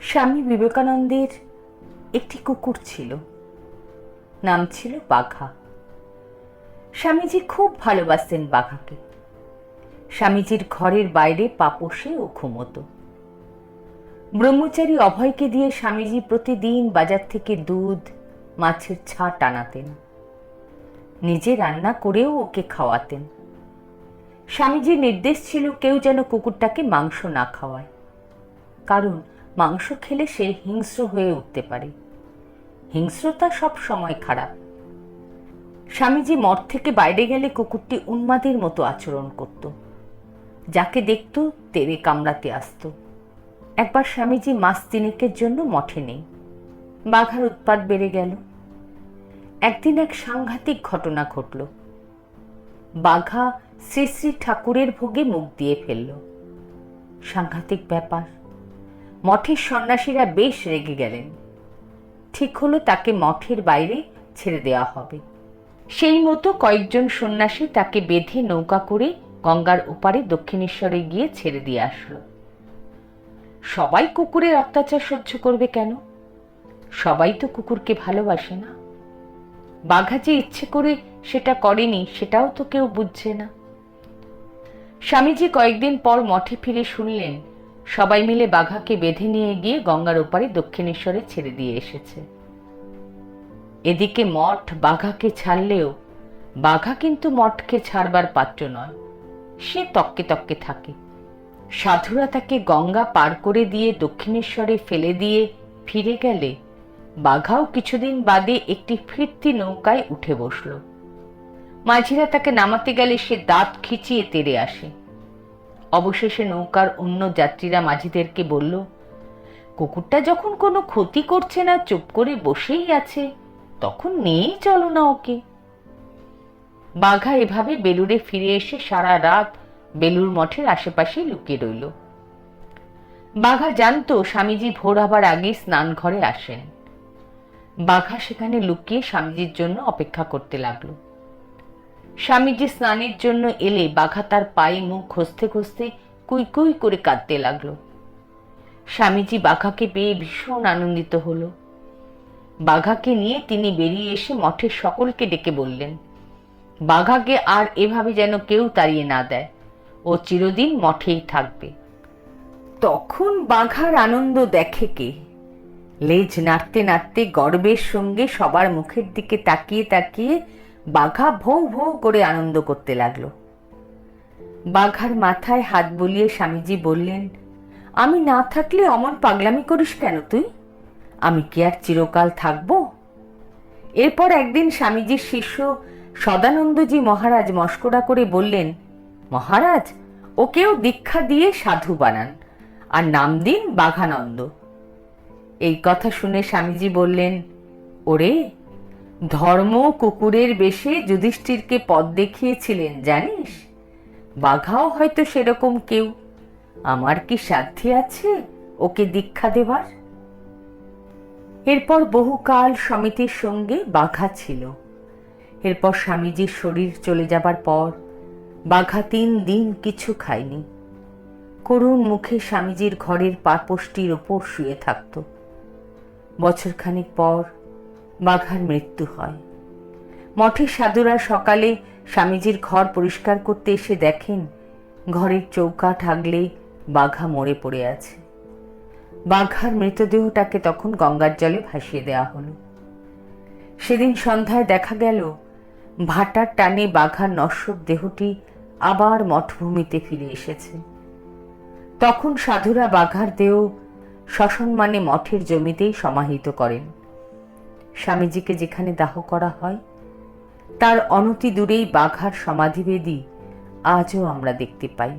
স্বামী বিবেকানন্দের একটি কুকুর ছিল। নাম ছিল বাঘা। স্বামীজি খুব ভালোবাসতেন বাঘাকে। স্বামীজির ঘরের বাইরে পাপসে ও ঘুমতো। ব্রহ্মচারী অভয়কে দিয়ে স্বামীজি প্রতিদিন বাজার থেকে দুধ, মাছের ছা টানাতেন নিজে রান্না করেও ওকে খাওয়াতেন। স্বামীজির নির্দেশ ছিল কেউ যেন কুকুরটাকে মাংস না খাওয়ায়। কারণ মাংস খেলে সে হিংস্র হয়ে উঠতে পারে। হিংস্রতা সব সময় খারাপ। স্বামীজি মঠ থেকে বাইরে গেলে কুকুরটি উন্মাদের মতো আচরণ করত। যাকে দেখত তেরে কামড়াতে আসত। একবার স্বামীজি মাস তিনেকের জন্য মঠে নেই। বাঘার উৎপাত বেড়ে গেল। একদিন এক সাংঘাতিক ঘটনা ঘটল। বাঘা শ্রী শ্রী ঠাকুরের ভোগে মুখ দিয়ে ফেলল। সাংঘাতিক ব্যাপার। মঠের সন্ন্যাসীরা বেশ রেগে গেলেন। ঠিক হলো তাকে মঠের বাইরে ছেড়ে দেওয়া হবে। সেই মতো কয়েকজন সন্ন্যাসী তাকে বেঁধে নৌকা করে গঙ্গার ওপারে দক্ষিণেশ্বরে গিয়ে ছেড়ে দিয়ে আসলো। সবাই কুকুরের অত্যাচার সহ্য করবে কেন? সবাই তো কুকুরকে ভালোবাসে না। বাঘা যে ইচ্ছে করে সেটা করেনি, সেটাও তো কেউ বুঝছে না। স্বামীজি কয়েকদিন পর মঠে ফিরে শুনলেন সবাই মিলে বাঘাকে বেঁধে নিয়ে গিয়ে গঙ্গার ওপারে দক্ষিণেশ্বরে ছেড়ে দিয়ে এসেছে। এদিকে মঠ বাঘাকে ছাড়লেও, বাঘা কিন্তু মঠকে ছাড়বার পাত্র নয়, সে তককে তককে থাকে। সাধুরা তাকে গঙ্গা পার করে দিয়ে দক্ষিণেশ্বরে ফেলে দিয়ে ফিরে গেলে, বাঘাও কিছুদিন বাদে একটি ফিরতি নৌকায় উঠে বসল। মাঝিরা তাকে নামাতে গেলে সে দাঁত খিচিয়ে তেড়ে আসে। অবশেষে নৌকার অন্য যাত্রীরা মাঝিদেরকে বলল, কুকুরটা যখন কোনো ক্ষতি করছে না, চুপ করে বসেই আছে। তখন নিয়েই চলো না ওকে। বাঘা এভাবে বেলুড়ে ফিরে এসে সারা রাত বেলুর মঠের আশেপাশে লুকিয়ে রইল। বাঘা জানতো স্বামীজি ভোর হবার আগে স্নান ঘরে আসেন। বাঘা সেখানে লুকিয়ে স্বামীজির জন্য অপেক্ষা করতে লাগল। স্বামীজি স্নানের জন্য এলে বাঘা তার পায়ে মুখ ঘষতে ঘষতে কুই কুই করে কাঁদতে লাগল। স্বামীজি বাঘাকে পেয়ে ভীষণ আনন্দিত হলো। বাঘাকে নিয়ে তিনি বেরিয়ে এসে মঠের সকলকে ডেকে বললেন, বাঘাকে আর এভাবে যেন কেউ তাড়িয়ে না দেয়। ও চিরদিন মঠেই থাকবে। তখন বাঘার আনন্দ দেখে কে? লেজ নাড়তে নাড়তে গর্বের সঙ্গে সবার মুখের দিকে তাকিয়ে তাকিয়ে বাঘা ভৌ ভৌ করে আনন্দ করতে লাগল। বাঘার মাথায় হাত বুলিয়ে স্বামীজি বললেন, আমি না থাকলে অমন পাগলামি করিস কেন তুই? আমি কি আর চিরকাল থাকব? এরপর একদিন স্বামীজির শিষ্য সদানন্দজি মহারাজ মস্করা করে বললেন, মহারাজ, ওকেও দীক্ষা দিয়ে সাধু বানান, আর নাম দিন বাঘানন্দ। এই কথা শুনে স্বামীজি বললেন, ওরে ধর্ম কুকুরের বেশে যুধিষ্ঠিরকে পথ দেখিয়েছিলেন, জানিস? বাঘাও হয়তো সেরকম কেউ। আমার কি সাধ্যে আছে ওকে দীক্ষা দেবার? এরপর বহুকাল সমিতির সঙ্গে বাঘা ছিল। এরপর স্বামীজির শরীর চলে যাবার পর বাঘা তিন দিন কিছু খায়নি। করুণ মুখে স্বামীজির ঘরের পাপোষ্টির ওপর শুয়ে থাকত। বছরখানেক পর বাঘার মৃত্যু হয়। মঠের সাধুরা সকালে স্বামীজির ঘর পরিষ্কার করতে এসে দেখেন, ঘরের চৌকা আগলে বাঘা মরে পড়ে আছে। বাঘার মৃতদেহটাকে তখন গঙ্গার জলে ভাসিয়ে দেওয়া হলো। সেদিন সন্ধ্যায় দেখা গেল, ভাটার টানে বাঘার নশ্বর দেহটি আবার মঠভূমিতে ফিরে এসেছে। তখন সাধুরা বাঘার দেহ সসম্মানে মঠের জমিতেই সমাহিত করেন। স্বামীজিকে যেখানে দাহ করা হয় তার অনতি দূরেই বাঘার সমাধিবেদী আজও আমরা দেখতে পাই।